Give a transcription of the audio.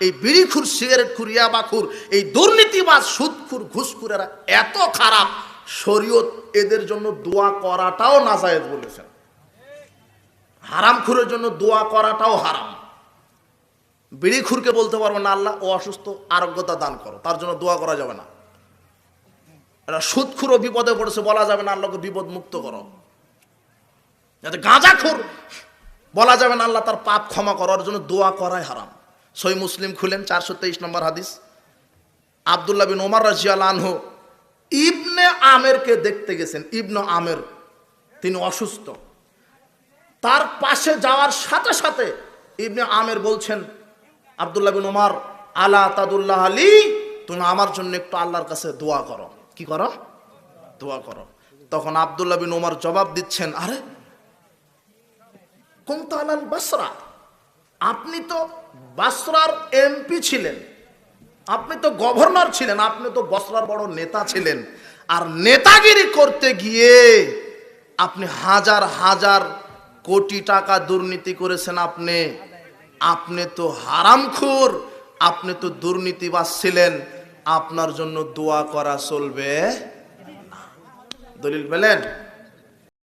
এই বিড়িখুর সিগারেট খুর ইয়াবাখুর, এই দুর্নীতিবাজ, সুদখুর, ঘুষখুরেরা এত খারাপ, শরীয়ত এদের জন্য দোয়া করাটাও নাজায়েজ বলেছেন। হারামখুরের জন্য দোয়া করাটাও হারাম। বিড়িখুরকে বলতে পারব না, আল্লাহ ও অসুস্থ, আরোগ্যতা দান করো, তার জন্য দোয়া করা যাবে না। এরা সুদখুরও বিপদে পড়েছে, বলা যাবে না, আল্লাহকে বিপদ মুক্ত করো। যাতে গাঁজাখুর, বলা যাবে না, আল্লাহ তার পাপ ক্ষমা করার জন্য দোয়া করাই হারাম। সই মুসলিম খুলেন, চারশো তেইশ নম্বর হাদিস। আবদুল্লাহ বিন ওমর রাজিয়াল আনহু ইবনে আমেরকে দেখতে গেছেন, ইবনে আমের। তিনি অসুস্থ। তার পাশে যাওয়ার সাথে সাথে ইবনে আমের বলছেন, আবদুল্লাহ বিন ওমর আলা তাদুল্লাহ আলী তুমি আমার জন্য একটু আল্লাহর কাছে দোয়া করো। কি করো? দোয়া করো। তখন আবদুল্লাহ বিন ওমর জবাব দিচ্ছেন, আরে কুমতালাল বাসরা। আপনি তো বাসরার এমপি ছিলেন। আপনি তো গভর্নর ছিলেন, আপনি তো বসরার বড় নেতা ছিলেন। আর নেতাগিরি করতে গিয়ে আপনি হাজার হাজার কোটি টাকা দুর্নীতি করেছেন আপনি। আপনি তো হারামখোর, আপনি তো দুর্নীতিবাজ ছিলেন। আপনার জন্য দোয়া করা চলবে দলিল পেলেন?